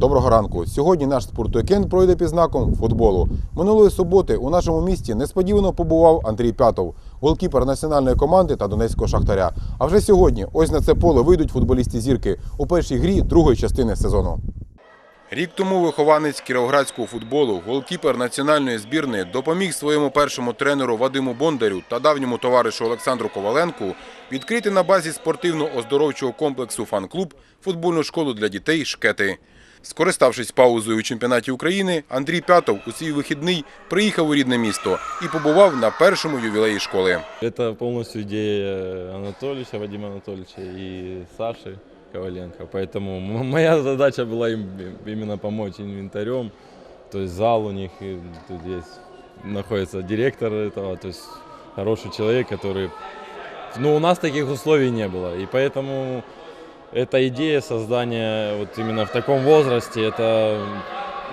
Доброго ранку. Сьогодні наш спортуікенд пройде під знаком футболу. Минулої суботи у нашому місті несподівано побував Андрій П'ятов, голкіпер національної команди та донецького шахтаря. А вже сьогодні ось на це поле вийдуть футболісти зірки у першій грі другої частини сезону. Рік тому вихованець кіровоградського футболу, голкіпер національної збірної, допоміг своєму першому тренеру Вадиму Бондарю та давньому товаришу Олександру Коваленку відкрити на базі спортивно-оздоровчого комплексу «Фан-клуб» футбольну школу для дітей «Шкети». Скориставшись паузою у чемпіонаті України, Андрій П'ятов у свій вихідний приїхав у рідне місто і побував на першому ювілеї школи. Это полностью идея Анатольевича, Вадима Анатольевича и Саши Коваленко. Поэтому м- моя задача была им именно помочь инвентарем. То есть зал у них, и тут есть, находится директор этого, то есть хороший человек, который... Ну, у нас таких условий не было. И поэтому эта идея создания вот именно в таком возрасте, это,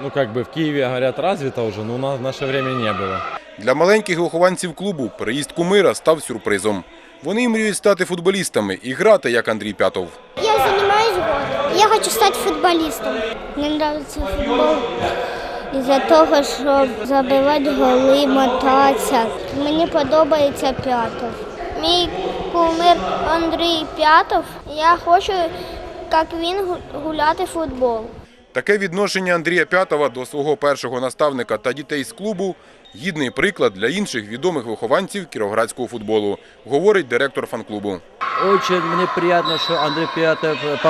ну, как бы в Киеве, говорят, развито уже, но у нас в наше время не было. Для маленьких вихованців клубу приїзд кумира став сюрпризом. Вони мріють стати футболістами і грати, як Андрій П'ятов. Я занимаюсь год. Я хочу стать футболистом. Мне нравится футбол із-за того, щоб забивати голи, мотатися. Мені подобається П'ятов. Мій кумир Андрій П'ятов. Я хочу, як він, гуляти в футбол. Таке відношення Андрія П'ятова до свого першого наставника та дітей з клубу гідний приклад для інших відомих вихованців кіровоградського футболу, говорить директор фан-клубу. Дуже мені приємно, що Андрій Пятов э,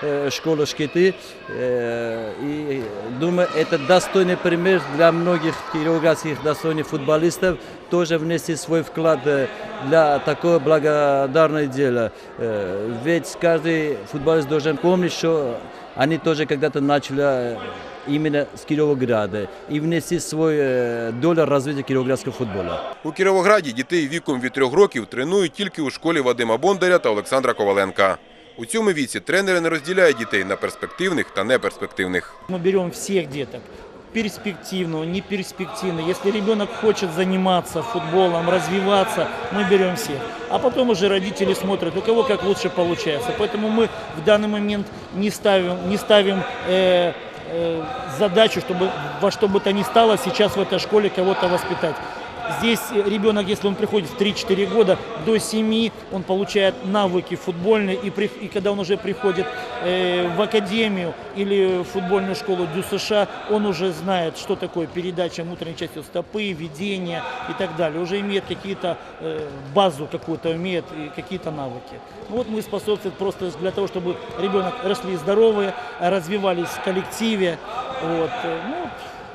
помогает э, школе Шкиты. Э, И думаю, это достойный пример для многих кировоградских достойных футболистов тоже внести свой вклад э, для такого благодарного дела. Э, Ведь каждый футболист должен помнить, что они тоже когда-то начали э, именно с Кировограда и внести свой э, долю развития кировоградского футбола. У Кіровограді дітей віком від трьох років тренують тільки у школі Вадима Бондаря та Олександра Коваленка. У цьому віці тренери не розділяють дітей на перспективних та неперспективних. Мы берем всех деток, перспективного, неперспективного. Если ребенок хочет заниматься футболом, развиваться, мы берем всех. А потом уже родители смотрят, у кого как лучше получается. Поэтому мы в данный момент не ставим, не ставим э, э, задачу, чтобы во что бы то ни стало сейчас в этой школе кого-то воспитать. Здесь э, ребенок, если он приходит в 3-4 года, до 7 он получает навыки футбольные, и, при- и когда он уже приходит э, в академию или в футбольную школу Дю США, он уже знает, что такое передача внутренней частью стопы, ведение и так далее. Уже имеет какие-то, э, базу какую-то, имеет и какие-то навыки. Ну Вот мы способствуем просто для того, чтобы ребенок росли здоровые, развивались в коллективе. Вот. э, Ну,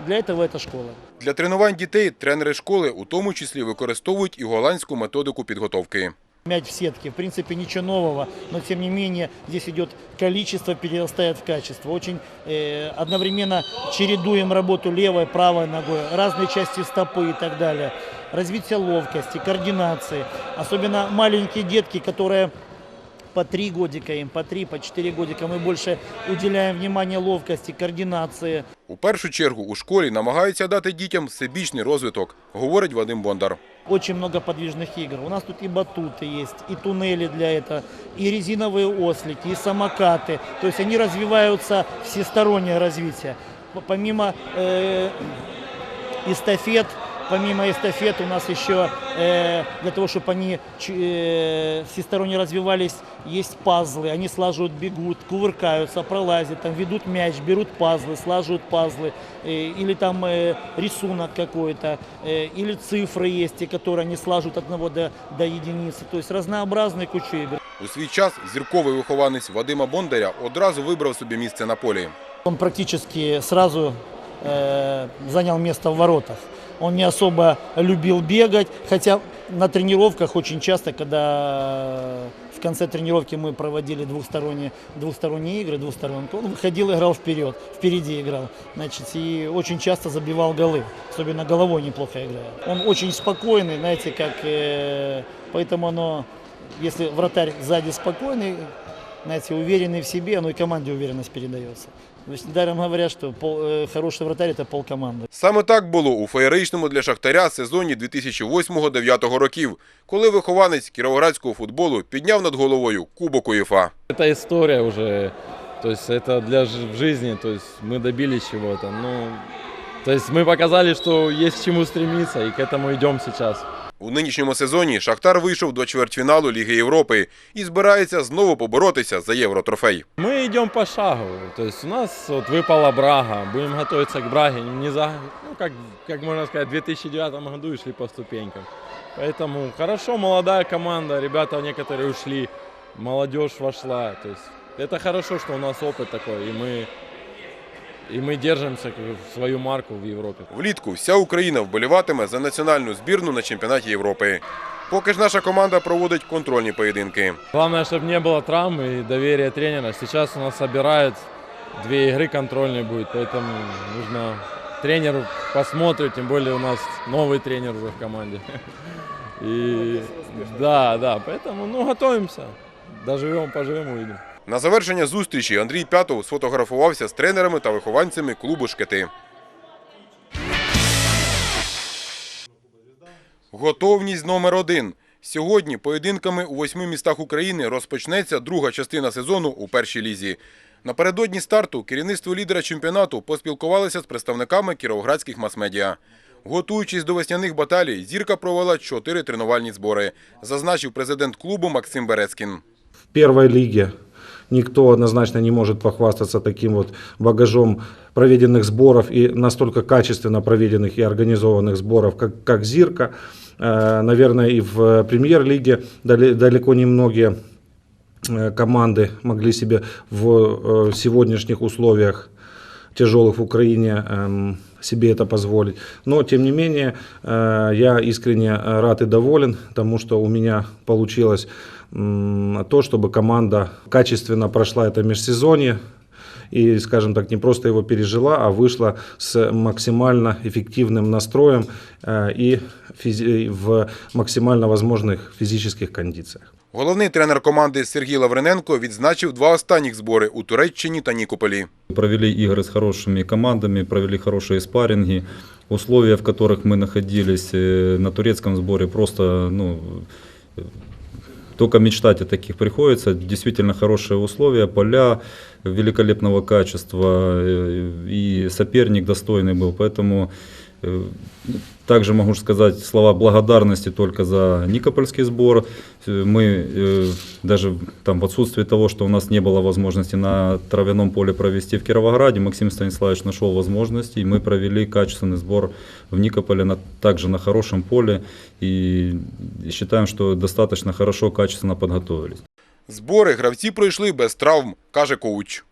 для этого эта школа. Для тренувань дітей тренери школи у тому числі використовують і голландську методику підготовки. Мяч в сетке, в принципе, ничего нового, но тем не менее здесь идет количество перерастает в качество. Очень э, одновременно чередуем работу левой, правой ногой, разные части стопы и так далее. Развитие ловкости, координации. Особенно маленькие детки, которые по три годика им, по три, по четыре годика, мы больше уделяем внимание ловкости, координации, У першу чергу у школі намагаються дати дітям всебічний розвиток, говорить Вадим Бондар. Очень много подвижных игр. У нас тут и батуты есть, и туннели для этого, и резиновые ослики, и самокаты. То есть они развиваются, всестороннее развитие. П- Помимо э, эстафет, помимо эстафет у нас еще э, для того, чтобы они ч- э, всесторонне развивались, есть пазлы. Они слаживают, бегут, кувыркаются, пролазят, там ведут мяч, берут пазлы, слаживают пазлы. э, или там э, рисунок какой-то, э, или цифры есть, и которые они слаживают от одного до, до единицы. То есть разнообразные куча игр. У свій час зірковий вихованець Вадима Бондаря одразу вибрав собі місце на полі. Он практически сразу э, занял место в воротах. Он не особо любил бегать, хотя на тренировках очень часто, когда в конце тренировки мы проводили двухсторонние, двухсторонние игры, двухсторонку, он выходил, играл вперед, впереди играл, значит, и очень часто забивал голы, особенно головой неплохо играет. Он очень спокойный, знаете, как, э, поэтому оно, если вратарь сзади спокойный, знаете, уверенный в себе, оно и команде уверенность передается. То есть недаром говорят, что пол- э, хороший вратарь это пол команды. Саме так було у феєричному для Шахтаря сезоні 2008-2009 років, коли вихованець кіровоградського футболу підняв над головою Кубок УЄФА. Эта история уже То есть это для ж- в жизни, то есть мы добились чего-то. Ну, то есть мы показали, что есть к чему стремиться, и к этому идем сейчас. У нинішньому сезоні Шахтар вийшов до чвертьфіналу Ліги Європи і збирається знову поборотися за євротрофей. Мы идем по шагу. То есть у нас вот выпала Брага, будем готовиться к Браге. Не за, ну, как, как можно сказать, в 2009 году и шли по ступенькам. Поэтому хорошо, молодая команда, ребята некоторые ушли, молодежь вошла. То есть это хорошо, что у нас опыт такой, и мы, и мы держимся как бы, в свою марку в Европе. Влітку вся Україна вболіватиме за національну збірну на чемпіонаті Європи. Поки ж наша команда проводить контрольні поєдинки. Главное, чтобы не было травм и доверия тренера. Сейчас у нас собирают, две игры контрольные будет, поэтому нужно тренер посмотрит, тем более у нас новый тренер уже в команде. И да, да, поэтому ну готовимся, доживем, поживем, увидим. На завершення зустрічі Андрій П'ятов сфотографувався з тренерами та вихованцями клубу Шкети. Готовність номер один. Сьогодні поєдинками у восьми містах України розпочнеться друга частина сезону у першій лізі. Напередодні старту керівництво лідера чемпіонату поспілкувалося з представниками кіровоградських мас-медіа. Готуючись до весняних баталій, зірка провела чотири тренувальні збори, зазначив президент клубу Максим Берецькін. в первой лиге никто однозначно не может похвастаться таким вот багажом проведенных сборов и настолько качественно проведенных и организованных сборов, как, как Зирка. Э, Наверное, и в премьер-лиге далеко не многие э, команды могли себе в э, сегодняшних условиях тяжелых в Украине эм, себе это позволить. Но, тем не менее, я искренне рад и доволен тому, что у меня получилось то, чтобы команда качественно прошла это межсезонье и, скажем так, не просто его пережила, а вышла с максимально эффективным настроем э, и физи- в максимально возможных физических кондициях. Головний тренер команди Сергій Лаврененко відзначив два останніх збори у Туреччині та Нікополі. Провели игры с хорошими командами, провели хорошие спарринги. Условия, в которых мы находились э, на турецком сборе, просто ну, э, только мечтать о таких приходится. Действительно хорошие условия, поля великолепного качества э, и соперник достойный был. Поэтому э, также могу сказать слова благодарности только за Никопольский сбор. Э, Мы э, даже там в отсутствии того, что у нас не было возможности на травяном поле провести в Кировограде, Максим Станиславович нашел возможности, и мы провели качественный сбор в Никополе на, также на хорошем поле. И считаем, что достаточно хорошо, качественно подготовились. Збори гравці пройшли без травм, каже коуч.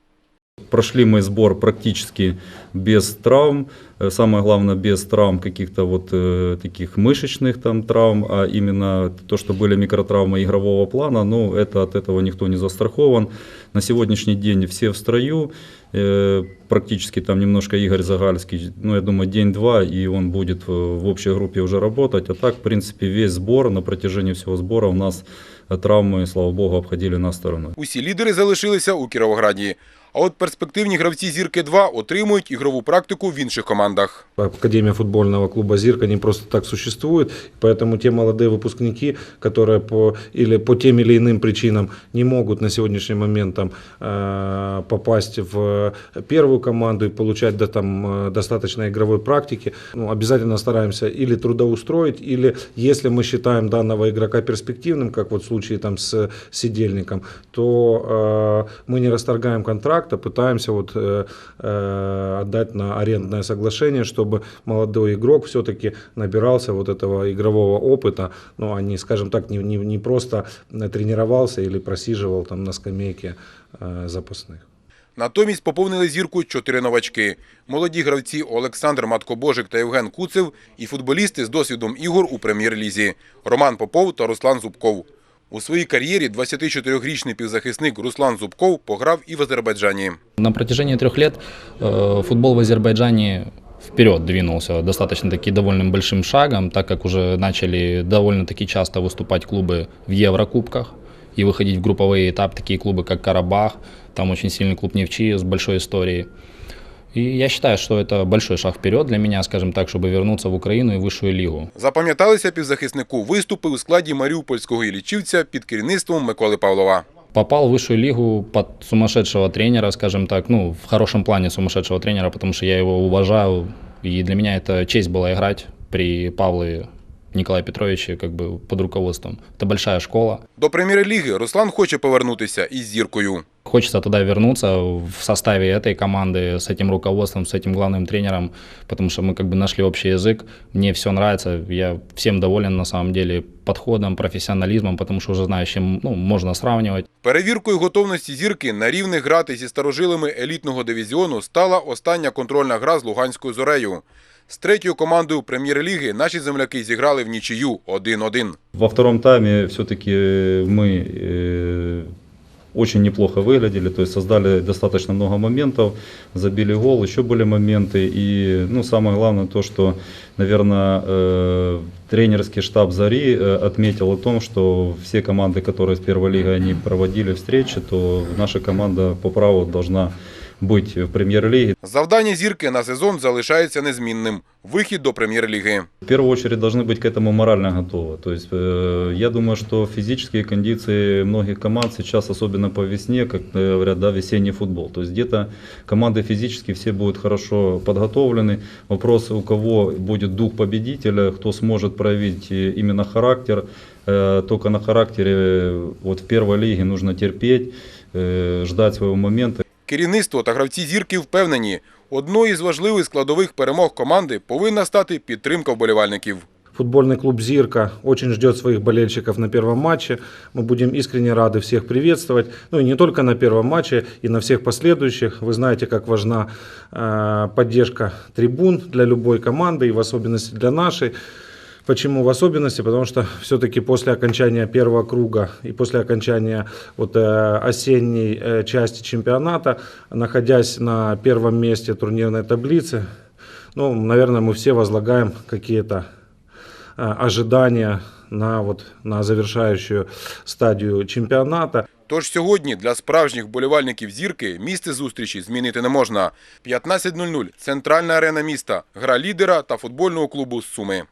Прошли мы сбор практически без травм. Э, Самое главное, без травм каких-то вот э, таких мышечных там травм, а именно то, что были микротравмы игрового плана, ну, это от этого никто не застрахован. На сегодняшний день все в строю, э, практически там немножко Игорь Загальский, ну, я думаю, день-два, и он будет в в общей группе уже работать. А так, в принципе, весь сбор, на протяжении всего сбора у нас э, травмы, слава богу, обходили нас стороной. Усі лідери залишилися у Кіровограді. А от перспективні гравці зірки 2 отримують ігрову практику в інших командах. Академия футбольного клуба «Зирка» не просто так существует, поэтому те молодые выпускники, которые по, или по тем или иным причинам не могут на сегодняшний момент там, э, попасть в первую команду и получать да, там, э, достаточно игровой практики, ну, обязательно стараемся или трудоустроить, или если мы считаем данного игрока перспективным, как вот в случае там, с Сидельником, то э, мы не расторгаем контракт, а пытаемся вот, э, э, отдать на арендное соглашение, чтобы молодой игрок все-таки набирался вот этого игрового опыта, ну, а не, скажем так, не, не, не просто тренировался или просиживал там на скамейке э, запасных. Натомість поповнили зірку чотири новачки. Молоді гравці Олександр Маткобожик та Євген Куцев і футболісти з досвідом ігор у прем'єр-лізі Роман Попов та Руслан Зубков. У своїй кар'єрі 24-річний півзахисник Руслан Зубков пограв і в Азербайджані. На протяжении трех лет э, футбол в Азербайджане вперед двинулся достаточно-таки довольно большим шагом, так как уже начали довольно-таки часто выступать клубы в Еврокубках и выходить в групповые этап, такие клубы, как Карабах, там очень сильный клуб Невчи с большой историей. И я считаю, что это большой шаг вперед для меня, скажем так, чтобы вернуться в Украину и высшую лигу. Запам'яталися півзахиснику виступи у складі маріупольського ілічівця під керівництвом Миколи Павлова. Попал в высшую лигу под сумасшедшего тренера, скажем так, ну, в хорошем плане сумасшедшего тренера, потому что я его уважаю, и для меня это честь была играть при Павле Николае Петровиче как бы под руководством. Это большая школа. До прем'єр-ліги Руслан хоче повернутися із зіркою. Хочется туда вернуться в составе этой команды, с этим руководством, с этим главным тренером, потому что мы как бы нашли общий язык. Мне все нравится, я всем доволен на самом деле подходом, профессионализмом, потому что уже знаю, с чем ну, можно сравнивать. Перевіркою готовності зірки на рівних грати зі старожилами елітного дивізіону стала остання контрольна гра з Луганською зорею. З третьою командою прем'єр-ліги наші земляки зіграли в нічию 1-1. Во втором тайме все-таки мы э, очень неплохо выглядели, то есть создали достаточно много моментов, забили гол, еще были моменты. И ну, самое главное то, что, наверное, э, тренерский штаб «Зари» э, отметил о том, что все команды, которые с первой лиги они проводили встречи, то наша команда по праву должна быть в премьер-лиге. Завдання зірки на сезон залишається незмінним – вихід до прем'єр-ліги. В первую очередь должны быть к этому морально готовы. То есть э, я думаю, что физические кондиции многих команд сейчас, особенно по весне, как э, говорят, да, весенний футбол. То есть где-то команды физически все будут хорошо подготовлены. Вопрос, у кого будет дух победителя, кто сможет проявить э, именно характер. Э, Только на характере э, вот в первой лиге нужно терпеть, э, ждать своего момента. Керівництво та гравці зірки впевнені – одною із важливих складових перемог команди повинна стати підтримка вболівальників. Футбольный клуб «Зирка» очень ждет своих болельщиков на первом матче. Мы будем искренне рады всех приветствовать. Ну и не только на первом матче, и на всех последующих. Вы знаете, как важна э, поддержка трибун для любой команды, и в особенности для нашей. Почему в особенности? Потому что все-таки после окончания первого круга и после окончания вот, э, осенней э, части чемпионата, находясь на первом месте турнирной таблицы, ну, наверное, мы все возлагаем какие-то э, ожидания на, вот, на завершающую стадию чемпионата. Тож сьогодні для справжніх вболівальників зірки місце зустрічі змінити не можна. 15.00 – центральна арена міста, гра лідера та футбольного клубу «Суми».